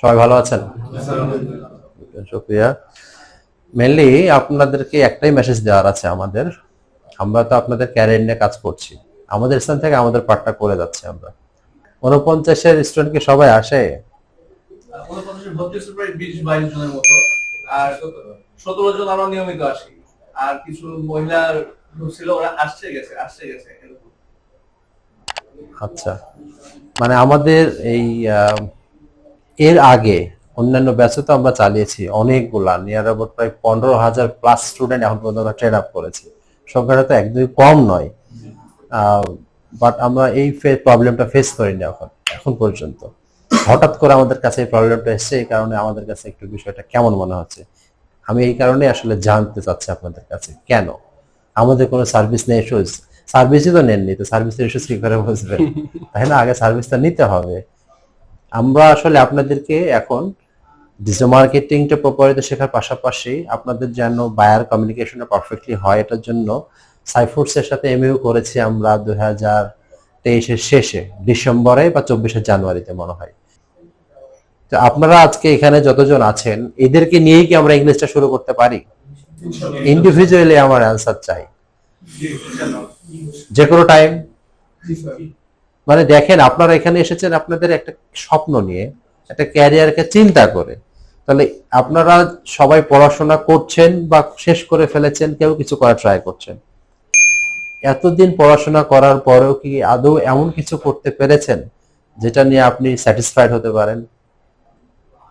সবাই ভালো আছেন? শুক্রিয়া। মেনলি আপনাদেরকে একটাই মেসেজ দেওয়ার আছে আমাদের। আমরা তো আপনাদের ক্যারিয়ার নিয়ে কাজ করছি। আমাদের স্থান থেকে আমাদের পাঠটা করে যাচ্ছি আমরা। উনপঞ্চাশের স্টুডেন্ট কি সবাই আসে? উনপঞ্চাশের ভর্তি হচ্ছে প্রায় বিশ বাইশ জনের মতো। আর সতেরো জন আমরা নিয়মিত আসি। আর কিছু মহিলার ছিল ওরা আসছে গেছে আসছে গেছে আচ্ছা। মানে আমাদের এই এর আগে অন্যান্য ব্যাচে তো আমরা চালিয়েছি অনেকগুলা নিয়ার অ্যাবাউট প্রায় পনেরো হাজার প্লাস স্টুডেন্ট এখন পর্যন্ত ট্রেন আপ করেছি। সংখ্যাটা তো একদমই কম নয়। বাট আমরা এই প্রবলেমটা ফেস করিনি এখন এখন পর্যন্ত। হঠাৎ করে আমাদের কাছে এই প্রবলেমটা এসেছে, এই কারণে আমাদের কাছে একটু বিষয়টা কেমন মনে হচ্ছে? আমি এই কারণে আসলে জানতে চাচ্ছি আপনাদের কাছে, কেন? আমাদের কোনো সার্ভিস নেই সার্ভিসই তো নেননি, তো সার্ভিসের ইস্যুস কি করে বুঝবেন? তাই না? আগে সার্ভিসটা নিতে হবে। আমরা আসলে আপনাদেরকে এখন ডিজিটাল মার্কেটিংটা প্রপারিতে শেখার পাশাপাশি আপনাদের যেন বায়ার কমিউনিকেশনটা পারফেক্টলি হয় এটার জন্য সাইফুডসের সাথে এমইউ করেছি আমরা দুই হাজার তেইশের শেষে ডিসেম্বরে বা চব্বিশে জানুয়ারিতে মনে হয়। তো আপনারা আজকে এখানে যতজন আছেন এদেরকে নিয়েই কি আমরা ইংলিশটা শুরু করতে পারি? ইন্ডিভিজুয়ালি আমার অ্যান্সার চাই। যে কোনো টাইম মানে দেখেন, আপনারা এখানে এসেছেন আপনাদের একটা স্বপ্ন নিয়ে, একটা ক্যারিয়ারকে চিন্তা করে। তাহলে আপনারা সবাই পড়াশোনা করছেন বা শেষ করে ফেলেছেন, কেউ কিছু করার ট্রাই করছেন। এতদিন পড়াশোনা করার পরেও কি আদৌ এমন কিছু করতে পেরেছেন, যেটা নিয়ে আপনি স্যাটিসফাইড হতে পারেন?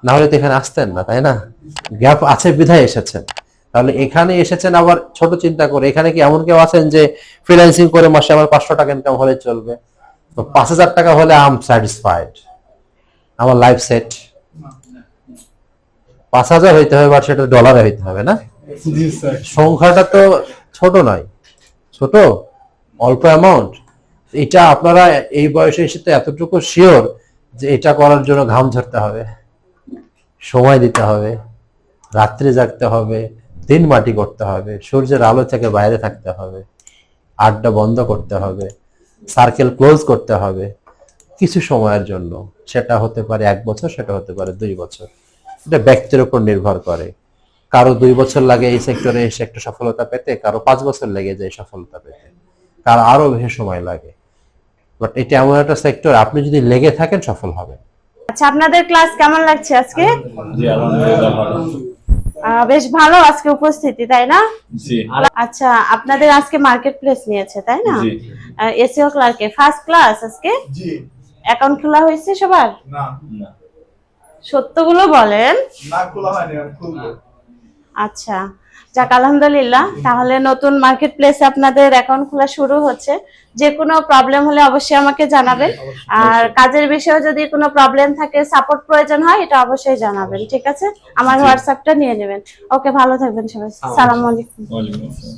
না হলে তো এখানে আসতেন না, তাই না? গ্যাপ আছে, বিধায় এসেছেন। তাহলে এখানে এসেছেন আবার ছোট চিন্তা করে, এখানে কি এমন কেউ আছেন যে ফ্রিল্যান্সিং করে মাসে আমার পাঁচশো টাকা ইনকাম হলে চলবে? তো পাঁচ হাজার টাকা হলে আম স্যাটিসফাইড আমার লাইফ সেট পাঁচ হাজার হইতে হবে বা সেটা ডলারে হইতে হবে না। সংখ্যাটা তো ছোট নয়। ছোট? অল্প অ্যামাউন্ট এটা আপনারা এই বয়সে এসে তো এতটুকু শিওর যে এটা করার জন্য ঘাম ঝরতে হবে। সময় দিতে হবে। রাত্রে জাগতে হবে। দিন মাটি করতে হবে। সূর্যের আলো থেকে বাইরে থাকতে হবে। আড্ডা বন্ধ করতে হবে। সার্কেল ক্লোজ করতে হবে কিছু সময়ের জন্য। সেটা হতে পারে এক বছর সেটা হতে পারে দুই বছর। এটা ব্যক্তির উপর নির্ভর করে। কারও দুই বছর লাগে এই সেক্টরে এসে একটা সফলতা পেতে কারও পাঁচ বছর লেগে যায় সফলতা পেতে। কারও আরও বেশি সময় লাগে। বাট এটা এমন একটা সেক্টর আপনি যদি লেগে থাকেন সফল হবেন। আচ্ছা আপনাদের ক্লাস কেমন লাগছে আজকে? জি আলহামদুলিল্লাহ ভালো। বেশ ভালো আজকে উপস্থিতি তাই না? আচ্ছা আপনাদের আজকে মার্কেট প্লেস নিয়েছে তাই না? জি। এসিও ক্লার্কে ফার্স্ট ক্লাস আজকে? অ্যাকাউন্ট খোলা হয়েছে সবার? সত্যগুলো সত্যগুলো বলেন। না খোলা হয়নি খুলবো। আচ্ছা যাক আলহামদুলিল্লাহ। তাহলে নতুন মার্কেট প্লেসে আপনাদের অ্যাকাউন্ট খোলা শুরু হচ্ছে। যে কোনো প্রবলেম হলে অবশ্যই আমাকে জানাবেন। আর কাজের বিষয়ে যদি কোনো প্রবলেম থাকে সাপোর্ট প্রয়োজন হয় এটা অবশ্যই জানাবেন ঠিক আছে? আমার হোয়াটসঅ্যাপটা নিয়ে নেবেন। ওকে ভালো থাকবেন সবাই। সালাম আলাইকুম। ওয়ালাইকুম আসসালাম।